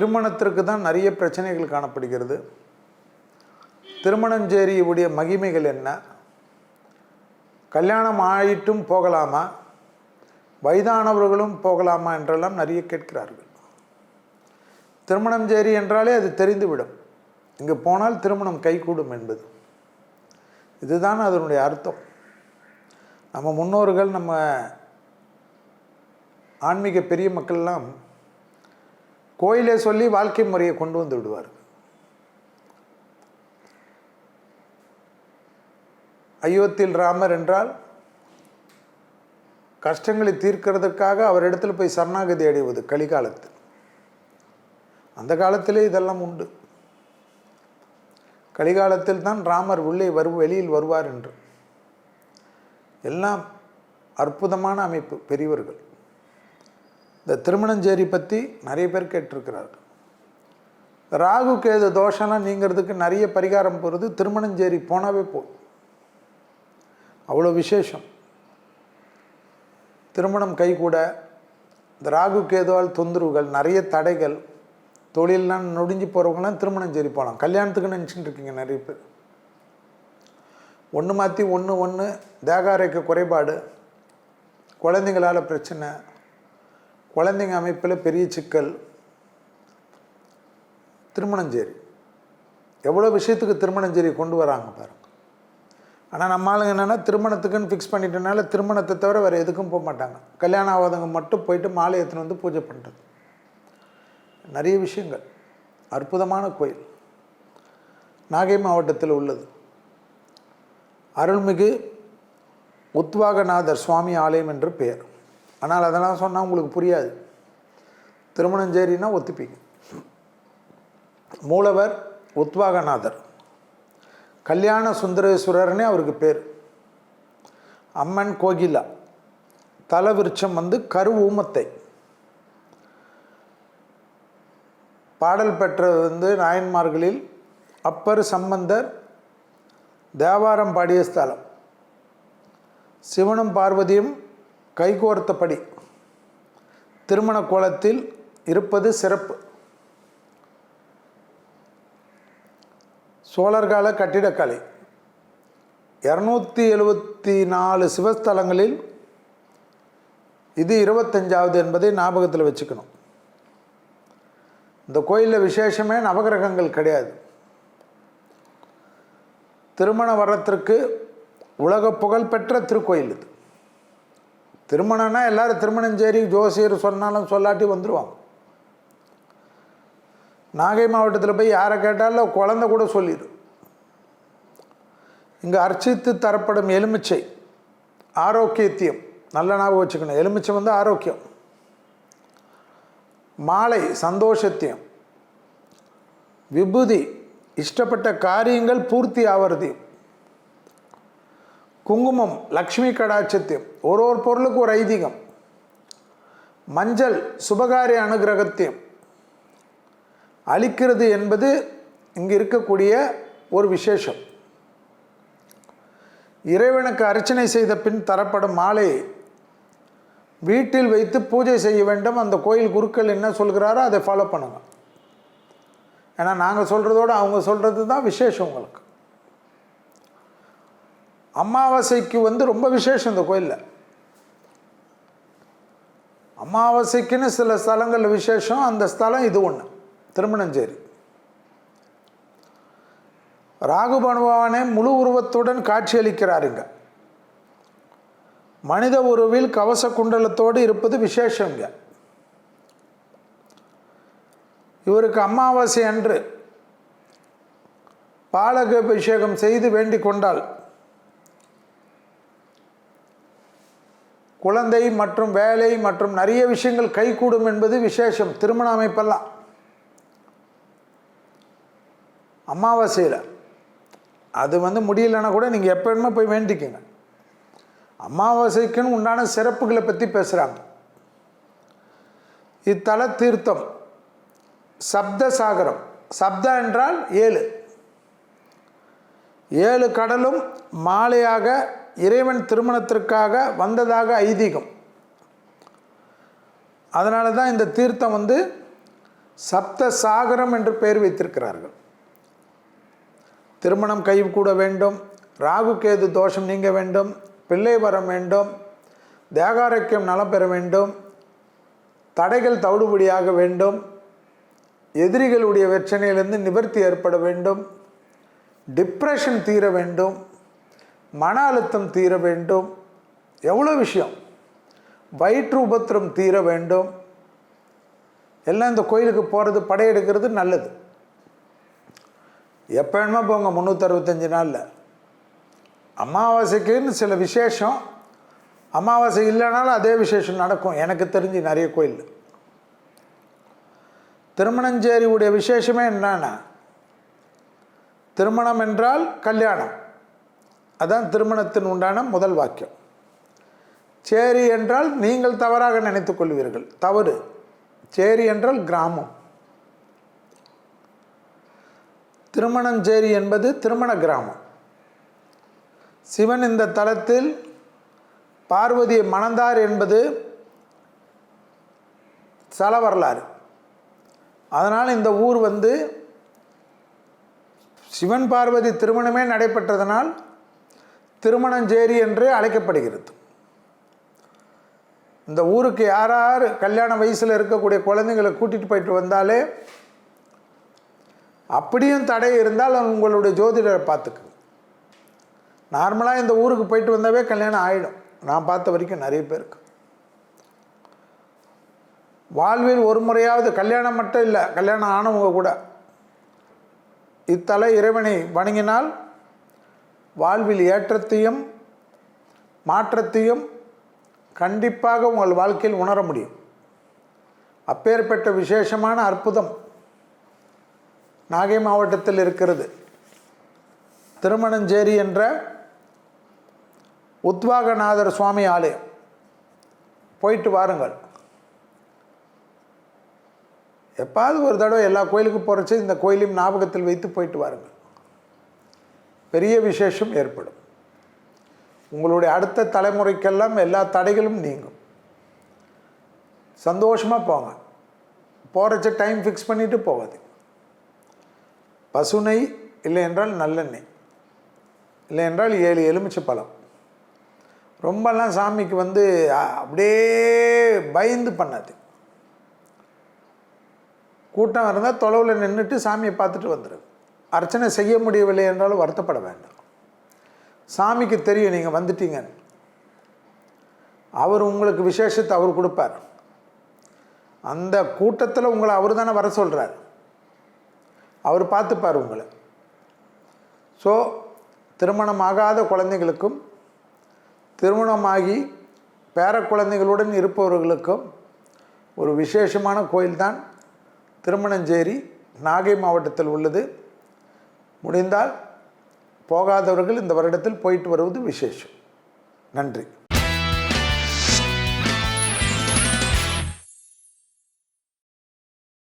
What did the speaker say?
திருமணத்திற்கு தான் நிறைய பிரச்சனைகள் காணப்படுகிறது. திருமணஞ்சேரியுடைய மகிமைகள் என்ன? கல்யாணம் ஆயிட்டும் போகலாமா? வயதானவர்களும் போகலாமா என்றெல்லாம் நிறைய கேட்கிறார்கள். திருமணம் சேரி என்றாலே அது தெரிந்துவிடும். இங்கு போனால் திருமணம் கைகூடும் என்பது. இதுதான் அதனுடைய அர்த்தம். நம்ம முன்னோர்கள் நம்ம ஆன்மீக பெரிய மக்கள்லாம் கோயிலே சொல்லி வாழ்க்கை முறையை கொண்டு வந்து விடுவார். அயோத்தியில் ராமர் என்றால் கஷ்டங்களை தீர்க்கிறதுக்காக அவர் இடத்துல போய் சரணாகதி அடைவது கலிகாலத்தில் அந்த காலத்திலே இதெல்லாம் உண்டு. கலிகாலத்தில் தான் ராமர் உள்ளே வரு வெளியில் வருவார் என்று. எல்லாம் அற்புதமான அமைப்பு பெரியவர்கள். இந்த திருமணஞ்சேரி பற்றி நிறைய பேர் கேட்டிருக்கிறார்கள். ராகு கேது தோஷம்லாம் நீங்கிறதுக்கு நிறைய பரிகாரம் போகிறது திருமணஞ்சேரி போனாவே போதும். அவ்வளோ விசேஷம். திருமணம் கைகூட இந்த ராகு கேதுவால் தொந்தரவுகள் நிறைய தடைகள் தொழிலெலாம் நொடிஞ்சு போகிறவங்களாம் திருமணஞ்சேரி போகலாம். கல்யாணத்துக்கு நினச்சிட்டு இருக்கீங்க நிறைய பேர். ஒன்று மாற்றி ஒன்று ஒன்று தேகாரைக்கு குறைபாடு குழந்தைங்களால் பிரச்சனை குழந்தைங்க அமைப்பில் பெரிய சிக்கல் திருமணஞ்சேரி. எவ்வளோ விஷயத்துக்கு திருமணஞ்சேரி கொண்டு வராங்க பாருங்க. ஆனால் நம்ம ஆளுங்க என்னென்னா திருமணத்துக்குன்னு ஃபிக்ஸ் பண்ணிட்டனால திருமணத்தை தவிர வேறு எதுக்கும் போக மாட்டாங்க. கல்யாணம் ஆகாதவங்க மட்டும் போயிட்டு மாலை வந்து பூஜை பண்ணுறது நிறைய விஷயங்கள். அற்புதமான கோயில். நாகை மாவட்டத்தில் உள்ளது. அருள்மிகு உத்வாகநாதர் சுவாமி ஆலயம் என்று பெயர். ஆனால் அதெல்லாம் சொன்னால் உங்களுக்கு புரியாது. திருமணஞ்சேரின்னா ஒத்துப்பீங்க. மூலவர் உத்வாகநாதர். கல்யாண சுந்தரேஸ்வரர்னே அவருக்கு பேர். அம்மன் கோகிலா. தலவிருட்சம் வந்து கரு ஊமத்தை. பாடல் பெற்றது வந்து நாயன்மார்களில் அப்பர் சம்பந்தர் தேவாரம் பாடிய ஸ்தலம். சிவனும் பார்வதியும் கைகோர்த்தபடி. திருமண கோலத்தில் இருப்பது சிறப்பு. சோழர்கால கட்டிடக்கலை. இரநூத்தி எழுபத்தி நாலு சிவஸ்தலங்களில் இது இருபத்தஞ்சாவது என்பதை ஞாபகத்தில் வச்சுக்கணும். இந்த கோயிலில் விசேஷமே நவகிரகங்கள் கிடையாது. திருமண வரத்திற்கு உலக புகழ்பெற்ற திருக்கோயில் இது. திருமணம்னா எல்லாரும் திருமணஞ்சேரி ஜோசியர் சொன்னாலும் சொல்லாட்டி வந்துடுவாங்க நாகை மாவட்டத்தில் போய் யாரை கேட்டாலும் குழந்த கூட சொல்லிடு. இங்கே அர்ச்சித்து தரப்படும் எலுமிச்சை ஆரோக்கியத்தியம். நல்ல ஞாபகம் வச்சுக்கணும். எலுமிச்சை வந்து ஆரோக்கியம். மாலை சந்தோஷத்தியம். விபூதி இஷ்டப்பட்ட காரியங்கள் பூர்த்தி ஆவறது குங்குமம் லக்ஷ்மி கடாட்சத்தியம் ஒரு ஒரு பொருளுக்கு ஒரு ஐதீகம். மஞ்சள் சுபகாரிய அனுகிரகத்தியம். அளிக்கிறது என்பது இங்கு இருக்கக்கூடிய ஒரு விசேஷம். இறைவனுக்கு அர்ச்சனை செய்த பின் தரப்படும் மாலையை வீட்டில் வைத்து பூஜை செய்ய வேண்டும். அந்த கோயில் குருக்கள் என்ன சொல்கிறாரோ அதை ஃபாலோ பண்ணுங்க. ஏன்னா நாங்கள் சொல்கிறதோட அவங்க சொல்கிறது தான் விசேஷம் உங்களுக்கு. அமாவாசைக்கு வந்து ரொம்ப விசேஷம் இந்த கோயிலில். அமாவாசைக்குன்னு சில ஸ்தலங்களில் விசேஷம் அந்த ஸ்தலம் இது ஒன்று திருமணஞ்சேரி. ராகு பகவானே முழு உருவத்துடன் காட்சியளிக்கிறாருங்க மனித உருவில் கவச குண்டலத்தோடு இருப்பது விசேஷங்க இவருக்கு அமாவாசை அன்று பாலக அபிஷேகம் செய்து வேண்டிக் கொண்டால் குழந்தை மற்றும் வேலை மற்றும் நிறைய விஷயங்கள் கைகூடும் என்பது விசேஷம். திருமண அமைப்பெல்லாம். அமாவாசையில். அது வந்து முடியலன்னா கூட நீங்கள் எப்போ வேணுமோ போய் வேண்டிக்கோங்க. அமாவாசைக்குன்னு உண்டான சிறப்புகளை பற்றி பேசுகிறாங்க இத்தல தீர்த்தம் சப்த சாகரம் சப்த என்றால் ஏழு. ஏழு கடலும் மாலையாக இறைவன் திருமணத்திற்காக வந்ததாக ஐதீகம். அதனால தான் இந்த தீர்த்தம் வந்து சப்த சாகரம் என்று பெயர் வைத்திருக்கிறார்கள். திருமணம் கை கூட வேண்டும் ராகு கேது தோஷம் நீங்க வேண்டும் பிள்ளை வரம் வேண்டும் தேகாரோக்கியம் நலம் பெற வேண்டும் தடைகள் தவிடுபடியாக வேண்டும் எதிரிகளுடைய வெச்சனையிலிருந்து நிவர்த்தி ஏற்பட வேண்டும் டிப்ரெஷன் தீர வேண்டும் மன அழுத்தம் தீர வேண்டும். எவ்வளோ விஷயம்? வயிற்று உபத்திரம் தீர வேண்டும். எல்லாம் இந்த கோயிலுக்கு போகிறது படையெடுக்கிறது நல்லது. எப்போ வேணுமா போங்க முந்நூற்றறுபத்தஞ்சு நாளில். அமாவாசைக்குன்னு சில விசேஷம். அமாவாசை இல்லைனாலும் அதே விசேஷம் நடக்கும். எனக்கு தெரிஞ்சு நிறைய கோயில் திருமணஞ்சேரியுடைய விசேஷமே என்னன்னா திருமணம் என்றால் கல்யாணம். அதான் திருமணத்தின் உண்டான முதல் வாக்கியம். சேரி என்றால் நீங்கள் தவறாக நினைத்துக் கொள்வீர்கள். தவறு. சேரி என்றால் கிராமம். திருமணஞ்சேரி என்பது திருமண கிராமம். சிவன் இந்த தலத்தில் பார்வதியை மணந்தார் என்பது சல வரலாறு. அதனால் இந்த ஊர் வந்து சிவன் பார்வதி திருமணமே நடைபெற்றதனால் திருமணஞ்சேரி என்று அழைக்கப்படுகிறது. இந்த ஊருக்கு யார் யார் கல்யாண வயசில் இருக்கக்கூடிய குழந்தைங்களை கூட்டிகிட்டு போயிட்டு வந்தாலே அப்படியும் தடை இருந்தால் உங்களுடைய ஜோதிடரை பார்த்துக்கு. நார்மலாக இந்த ஊருக்கு போயிட்டு வந்தாவே கல்யாணம் ஆகிடும் நான் பார்த்த வரைக்கும் நிறைய பேருக்கு வாழ்வில் ஒரு முறையாவது கல்யாணம் மட்டும் இல்லை கல்யாணம் ஆனவங்க கூட இத்தலை இறைவனை வணங்கினால் வாழ்வில் ஏற்றத்தையும் மாற்றத்தையும் கண்டிப்பாக உங்கள் வாழ்க்கையில் உணர முடியும். அப்பேற்பட்ட விசேஷமான அற்புதம் நாகை மாவட்டத்தில் இருக்கிறது. திருமணஞ்சேரி என்ற உத்வாகநாதர் சுவாமி ஆலயம். போயிட்டு வாருங்கள். எப்பாவது ஒரு தடவை எல்லா கோயிலுக்கும் போகிறச்சு இந்த கோயிலையும் ஞாபகத்தில் வைத்து போயிட்டு வாருங்கள். பெரிய விசேஷம் ஏற்படும். உங்களுடைய அடுத்த தலைமுறைக்கெல்லாம் எல்லா தடைகளும் நீங்கும். சந்தோஷமாக போங்க. போகிறச்ச டைம் ஃபிக்ஸ் பண்ணிவிட்டு போகாது பசுனை இல்லை என்றால் நல்லெண்ணெய் இல்லை என்றால் ஏழு எலுமிச்சை பழம். ரொம்பலாம் சாமிக்கு வந்து அப்படியே பயந்து பண்ணாது கூட்டம் இருந்தால் தொலைவில் நின்றுட்டு சாமியை பார்த்துட்டு வந்துடுது அர்ச்சனை செய்ய முடியவில்லை என்றாலும் வருத்தப்பட வேண்டாம். சாமிக்கு தெரியும் நீங்கள் வந்துட்டீங்க அவர் உங்களுக்கு விசேஷத்தை அவர் கொடுப்பார். அந்த கூட்டத்தில் உங்களை அவர் தானே வர சொல்கிறார் அவர் பார்த்துப்பார் உங்களை. ஸோ திருமணமாகாத குழந்தைகளுக்கும் திருமணமாகி பேர குழந்தைகளுடன் இருப்பவர்களுக்கும் ஒரு விசேஷமான கோயில்தான் திருமணஞ்சேரி நாகை மாவட்டத்தில் உள்ளது. முடிந்தால் போகாதவர்கள் இந்த வருடத்தில் போயிட்டு வருவது விசேஷம். நன்றி.